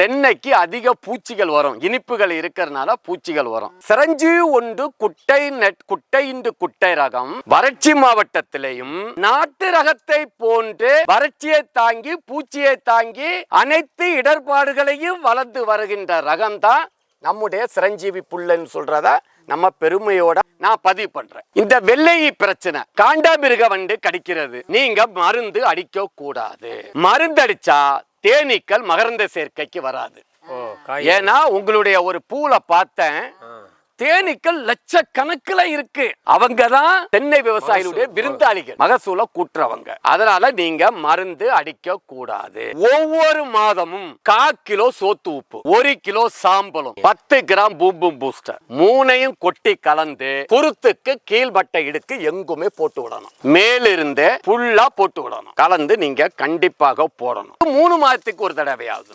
தென்னைக்கு அதிக பூச்சிகள் வரும். இனிப்புகள் இருக்கிறதுனால பூச்சிகள் வரும். சிரஞ்சீவி ஒன்று குட்டை நெட் குட்டை இன்று குட்டை ரகம். வறட்சி மாவட்டத்திலேயும் நாட்டு ரகத்தை போன்று வறட்சியை தாங்கி பூச்சியை தாங்கி அனைத்து இடர்பாடுகளையும் வளர்ந்து வருகின்ற ரகம் தான் நம்முடைய சிரஞ்சீவி புல்லன்னு சொல்றத நம்ம பெருமையோட நான் பதிவு பண்றேன். இந்த வெள்ளை பிரச்சனை காண்டாமிருக வண்டு கடிக்கிறது. நீங்க மருந்து அடிக்க கூடாது மருந்து அடிச்சா தேனீக்கள் மகரந்த சேர்க்கைக்கு வராது. ஏன்னா உங்களுடைய ஒரு பூல பார்த்தேன். தேனீக்கள் லட்சக்கணக்குல இருக்கு. அவங்க தான் தென்னை விவசாயிகளுடைய விருந்தாளிகள். மகசூல கூட்டுறவங்க. அதனால நீங்க மருந்து அடிக்க கூடாது ஒவ்வொரு மாதமும் கா கிலோ சோத்து உப்பு ஒரு கிலோ சாம்பலும் பத்து கிராம் பூம்பும் பூஸ்டர். மூணையும் கொட்டி கலந்து குருத்துக்கு கீழ்பட்டை இடுக்கு எங்குமே போட்டு விடணும். மேலிருந்து ஃபுல்லா போட்டு விடணும். கலந்து நீங்க கண்டிப்பாக போடணும். மூணு மாதத்துக்கு ஒரு தடவையாகும்